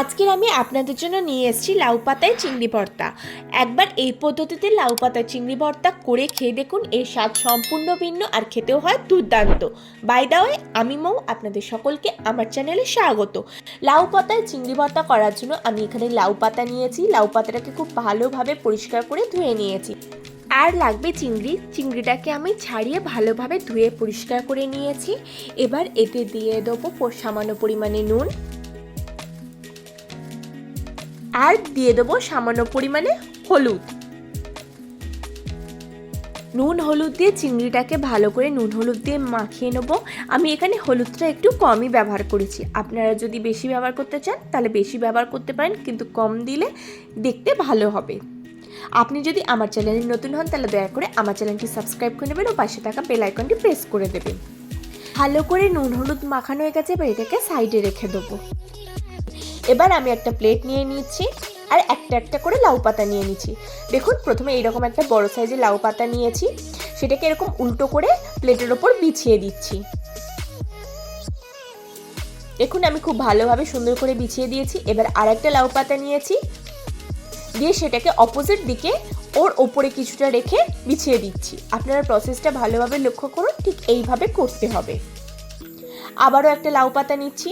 আজকের আমি আপনাদের জন্য নিয়ে এসেছি লাউ পাতায় চিংড়ি ভর্তা। একবার এই পদ্ধতিতে লাউ পাতায় চিংড়ি ভর্তা করে খেয়ে দেখুন, এর স্বাদ সম্পূর্ণ ভিন্ন আর খেতেও হয় দুর্দান্ত। বাই দা ওয়ে আমি মৌ, আপনাদের সকলকে আমার চ্যানেলে স্বাগত। লাউ পাতায় চিংড়ি ভর্তা করার জন্য আমি এখানে লাউ পাতা নিয়েছি। লাউ পাতাটাকে খুব ভালোভাবে পরিষ্কার করে ধুয়ে নিয়েছি। আর লাগবে চিংড়ি। চিংড়িটাকে আমি ছাড়িয়ে ভালোভাবে ধুয়ে পরিষ্কার করে নিয়েছি। এবার এতে দিয়ে দেবো সামান্য পরিমাণে নুন। আর দিয়ে দেবো সামান্য পরিমাণে হলুদ। নুন হলুদ দিয়ে চিংড়িটাকে ভালো করে নুন হলুদ দিয়ে মাখিয়ে নেব। আমি এখানে হলুদটা একটু কমই ব্যবহার করেছি। আপনারা যদি বেশি ব্যবহার করতে চান, তাহলে বেশি ব্যবহার করতে পারেন, কিন্তু কম দিলে দেখতে ভালো হবে। আপনি যদি আমার চ্যানেলে নতুন হন, তাহলে দয়া করে আমার চ্যানেলটি সাবস্ক্রাইব করে নেবেন ও পাশে থাকা বেল আইকনটি প্রেস করে দেবেন। ভালো করে নুন হলুদ মাখানো হয়ে গেছে, এবার এটাকে সাইডে রেখে দেবো। এবার আমি একটা প্লেট নিয়ে নিচ্ছি আর একটা একটা করে লাউ পাতা নিয়ে নিচ্ছি দেখুন, প্রথমে এইরকম একটা বড় সাইজের লাউ পাতা নিয়েছি। সেটাকে এরকম উল্টো করে প্লেটের ওপর বিছিয়ে দিচ্ছি। দেখুন, আমি খুব ভালোভাবে সুন্দর করে বিছিয়ে দিয়েছি। এবার আর একটা লাউ পাতা নিয়েছি। দিয়ে সেটাকে অপোজিট দিকে ওর ওপরে কিছুটা রেখে বিছিয়ে দিচ্ছি। আপনারা প্রসেসটা ভালোভাবে লক্ষ্য করুন, ঠিক এইভাবে করতে হবে। আবারও একটা লাউ পাতা নিচ্ছি।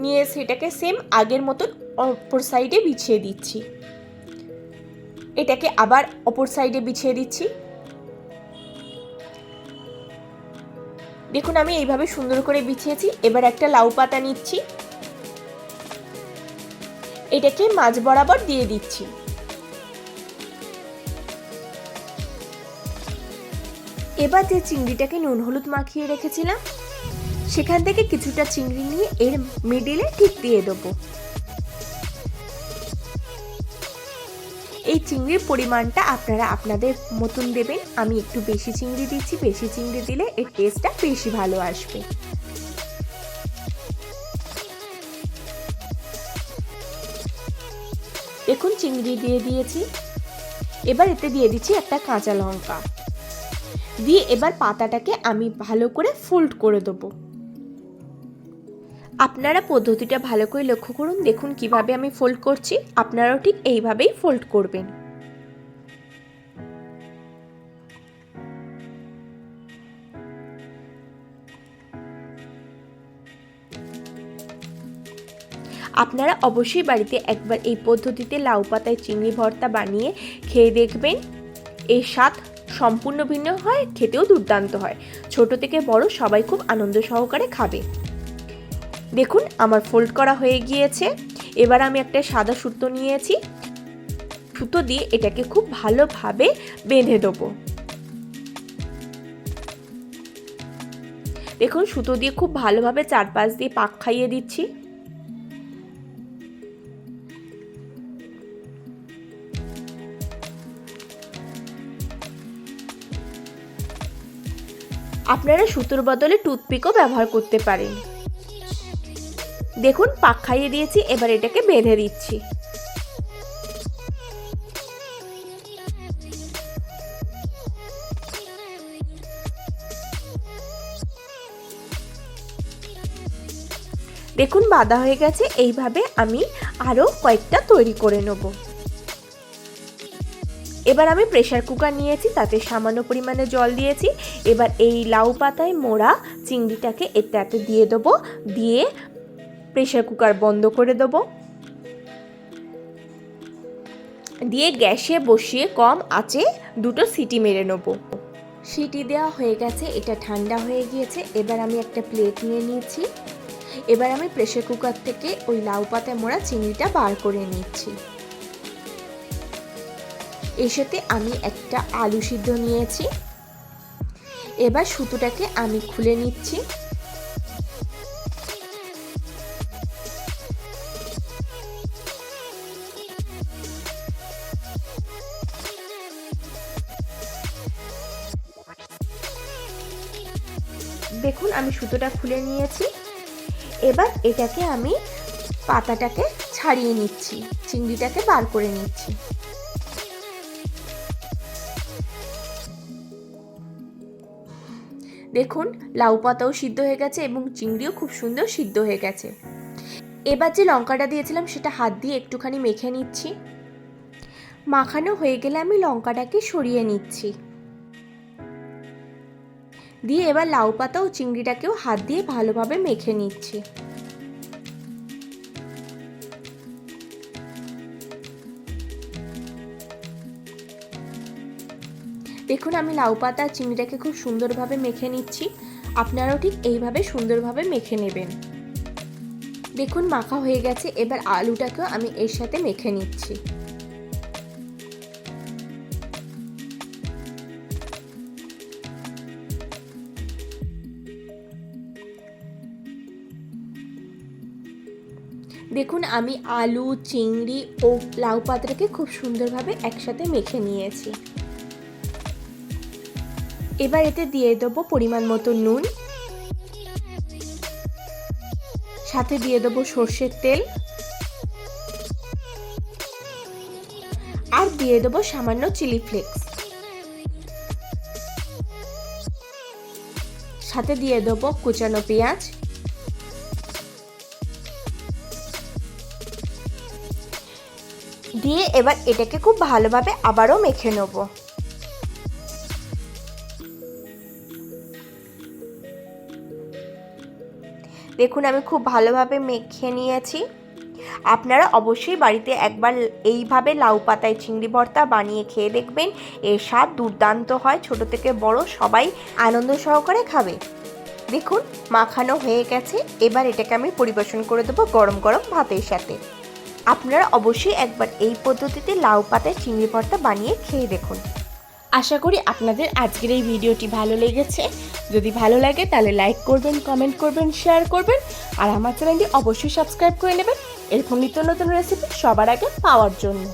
নিয়ে সেটাকে সেম আগের মতন অপর সাইডে বিছিয়ে দিচ্ছি। এটাকে আবার অপর সাইডে বিছিয়ে দিচ্ছি। দেখুন, আমি এইভাবে সুন্দর করে বিছিয়েছি। এবার একটা লাউ পাতা নিচ্ছি। এটাকে মাঝ বরাবর দিয়ে দিচ্ছি। এবার যে চিংড়িটাকে নুন হলুদ মাখিয়ে রেখেছিলাম সেখান থেকে কিছুটা চিংড়ি নিয়ে এর মিডিলে ঠিক দিয়ে দেবো। এই চিংড়ির পরিমাণটা আপনারা আপনাদের মতন দেবেন। আমি একটু বেশি চিংড়ি দিচ্ছি, বেশি চিংড়ি দিলে এর টেস্টটা বেশি ভালো আসবে। দেখুন, চিংড়ি দিয়ে দিয়েছি। এবার এতে দিয়ে দিচ্ছি একটা কাঁচা লঙ্কা। দিয়ে এবার পাতাটাকে আমি ভালো করে ফোল্ড করে দেবো। আপনারা পদ্ধতিটা ভালো করে লক্ষ্য করুন, দেখুন কীভাবে আমি ফোল্ড করছি, আপনারাও ঠিক এইভাবেই ফোল্ড করবেন। আপনারা অবশ্যই বাড়িতে একবার এই পদ্ধতিতে লাউ পাতায় চিংড়ি ভর্তা বানিয়ে খেয়ে দেখবেন। এর স্বাদ সম্পূর্ণ ভিন্ন হয়, খেতেও দুর্দান্ত হয়। ছোট থেকে বড় সবাই খুব আনন্দ সহকারে খাবে। দেখুন, আমার ফোল্ড করা হয়ে গিয়েছে। এবার আমি একটা সাদা সুতো নিয়েছি। সুতো দিয়ে এটাকে খুব ভালোভাবে বেঁধে দেবো। দেখুন, সুতো দিয়ে খুব ভালোভাবে চারপাশ দিয়ে পাক খাইয়ে দিচ্ছি। আপনারা সুতোর বদলে টুথপিকও ব্যবহার করতে পারেন। দেখুন, পাক খাইয়ে দিয়েছি, এবার এটাকে বেঁধে দিচ্ছি। দেখুন, বাঁধা হয়ে গেছে, এইভাবে আমি আরও কয়েকটা তৈরি করে নেব। এবার আমি প্রেশার কুকার নিয়েছি, তাতে সামান্য পরিমাণে জল দিয়েছি। এবার এই লাউ পাতায় মোড়া চিংড়িটাকে এটাতে দিয়ে দেবো, দিয়ে প্রেশার কুকার বন্ধ করে দেবো। দিয়ে গ্যাসে বসিয়ে কম আঁচে দুটো সিটি মেরে নেব। সিটি দেওয়া হয়ে গেছে, এটা ঠান্ডা হয়ে গিয়েছে, এবার আমি একটা প্লেট নিয়ে নিয়েছি। এবার আমি প্রেশার কুকার থেকে ওই লাউ পাতায় মোড়া চিংড়িটা বার করে নিচ্ছি। এর সাথে আমি একটা আলু সিদ্ধ নিয়েছি। এবার সুতোটাকে আমি খুলে নিচ্ছি। দেখুন, আমি সুতোটা খুলে নিয়েছি। এবার এটাকে আমি পাতাটাকে ছাড়িয়ে নিচ্ছি, চিংড়িটাকে বার করে নিচ্ছি। দেখুন, লাউ পাতাও সিদ্ধ হয়ে গেছে এবং চিংড়িও খুব সুন্দর সিদ্ধ হয়ে গেছে। এবার যে লঙ্কাটা দিয়েছিলাম, সেটা হাত দিয়ে একটুখানি মেখে নিচ্ছি। মাখানো হয়ে গেলে আমি লঙ্কাটাকে সরিয়ে নিচ্ছি। দিয়ে এবার লাউ পাতা ও চিংড়িটাকেও হাত দিয়ে ভালোভাবে মেখে নিচ্ছি। দেখুন, আমি লাউ পাতা চিংড়িটাকে খুব সুন্দরভাবে মেখে নিচ্ছি। আপনারাও ঠিক এইভাবে সুন্দরভাবে মেখে নেবেন। দেখুন, মাখা হয়ে গেছে। এবার আলুটাকেও আমি এর সাথে মেখে নিচ্ছি। দেখুন, আমি আলু, চিংড়ি ও লাউ পাতাটাকে খুব সুন্দরভাবে একসাথে মেখে নিয়েছি। এবার এতে দিয়ে দেবো পরিমাণ মতো নুন। সাথে দিয়ে দেবো সর্ষের তেল। আর দিয়ে দেবো সামান্য চিলি ফ্লেক্স। সাথে দিয়ে দেবো কুচানো পেঁয়াজ। দিয়ে এবার এটাকে খুব ভালোভাবে আবারও মেখে নেব। দেখুন, আমি খুব ভালোভাবে মেখে নিয়েছি। আপনারা অবশ্যই বাড়িতে একবার এইভাবে লাউ পাতায় চিংড়ি ভর্তা বানিয়ে খেয়ে দেখবেন। এর স্বাদ দুর্দান্ত হয়, ছোট থেকে বড় সবাই আনন্দ সহকারে খাবে। দেখুন, মাখানো হয়ে গেছে। এবার এটাকে আমি পরিবেশন করে দেবো গরম গরম ভাতের সাথে। আপনারা অবশ্যই একবার এই পদ্ধতিতে লাউ পাতায় চিংড়ি ভর্তা বানিয়ে খেয়ে দেখুন। আশা করি আপনাদের আজকের এই ভিডিওটি ভালো লেগেছে। যদি ভালো লাগে তাহলে লাইক করবেন, কমেন্ট করবেন, শেয়ার করবেন। আর আমার চ্যানেলটি অবশ্যই সাবস্ক্রাইব করে নেবেন। এরকম নিত্য নতুন রেসিপি সবার আগে পাওয়ার জন্য।